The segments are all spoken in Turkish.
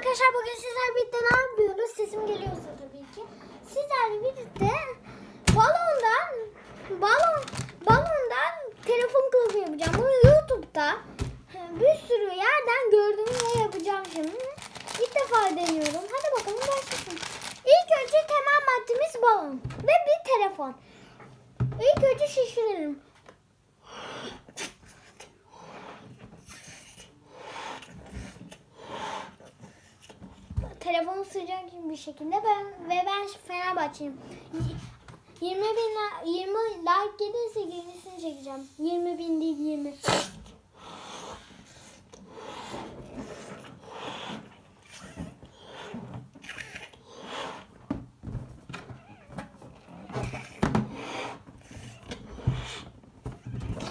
arkadaşlar bugün sizlerle birlikte ne yapıyoruz? Sesim geliyorsa tabii ki. Sizlerle birlikte balondan balon balondan telefon kılıfı yapacağım. Bunu YouTube'da bir sürü yerden gördüm ve yapacağım şimdi. İlk defa deniyorum. Hadi bakalım başlasın. İlk önce temel maddemiz balon ve bir telefon. İlk önce şişirelim. Telefonu sıcak bir şekilde ben ve ben Fenerbahçe'yim. 20 bin li- 20 like gelirse gerisini çekeceğim. 20 bin değil 20.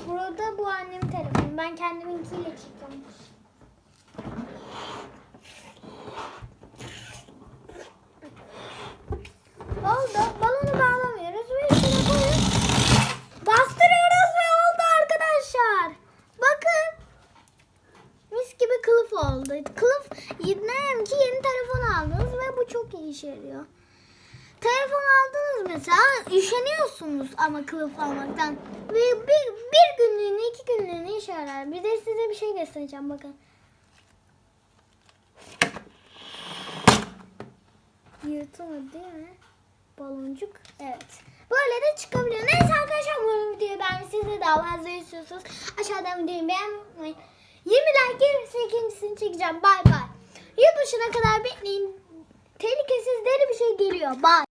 Burada bu annemin telefonu. Ben kendiminkiyle çekeceğim. Oldu. Balonu bağlamıyoruz ve üstüne koyuyoruz. Bastırıyoruz ve oldu arkadaşlar. Bakın. Mis gibi kılıf oldu. Kılıf diyelim ki yeni telefon aldınız ve bu çok iyi işe yarıyor. Telefon aldınız mesela üşeniyorsunuz ama kılıf almaktan. Ve bir, bir günlüğüne iki günlüğüne işe yarar. Bir de size bir şey göstereceğim bakın. Yırtılmadı değil mi? Baloncuk. Evet. Böyle de çıkabiliyor. Neyse arkadaşlar bu videoyu beğenmişsiniz. Daha fazla istiyorsanız aşağıdan videoyu beğenmeyi 20 like gelirse ikincisini çekeceğim. Bay bay. Yılbaşına kadar bekleyin. Tehlikesiz deli bir şey geliyor. Bay.